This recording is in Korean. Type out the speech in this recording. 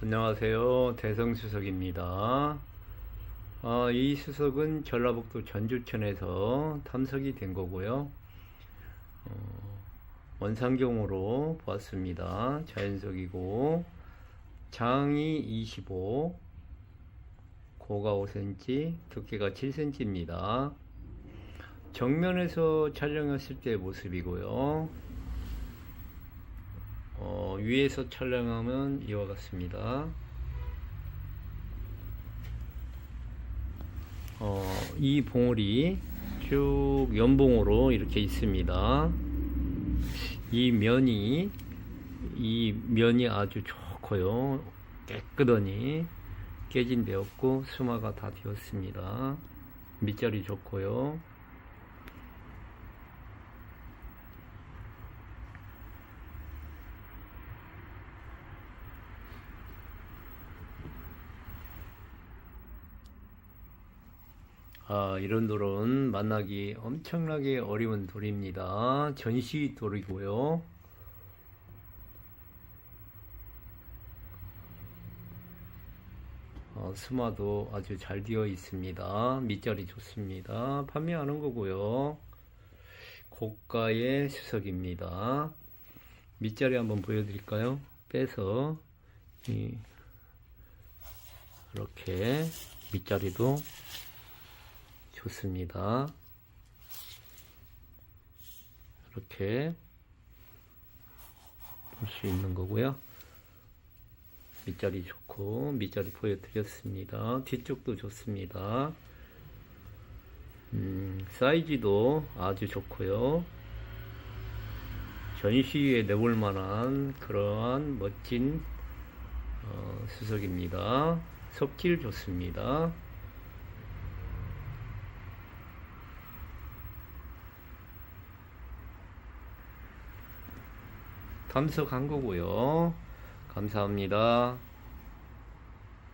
안녕하세요. 대성수석입니다. 아, 이 수석은 전라북도 전주천에서 탐석이 된 거고요. 어, 원상경으로 보았습니다. 자연석이고, 장이 25, 고가 5cm, 두께가 7cm입니다. 정면에서 촬영했을 때 모습이고요. 어, 위에서 촬영하면 이와 같습니다. 어, 이 봉우리 쭉 연봉으로 이렇게 있습니다. 이 면이 이 면이 아주 좋고요. 깨끗하니 깨진 데 없고 수마가 다 되었습니다. 밑자리 좋고요. 아, 이런 돌은 만나기 엄청나게 어려운 돌입니다. 전시 돌이고요. 어, 스마도 아주 잘 되어 있습니다. 밑자리 좋습니다. 판매하는 거고요. 고가의 수석입니다. 밑자리 한번 보여드릴까요? 빼서 이, 이렇게 밑자리도 좋습니다. 이렇게 볼 수 있는 거고요. 밑자리 좋고 밑자리 보여드렸습니다. 뒤쪽도 좋습니다. 음, 사이즈도 아주 좋고요. 전시에 내볼 만한 그러한 멋진 어, 수석입니다. 석질 좋습니다. 탐석한 거고요. 감사합니다.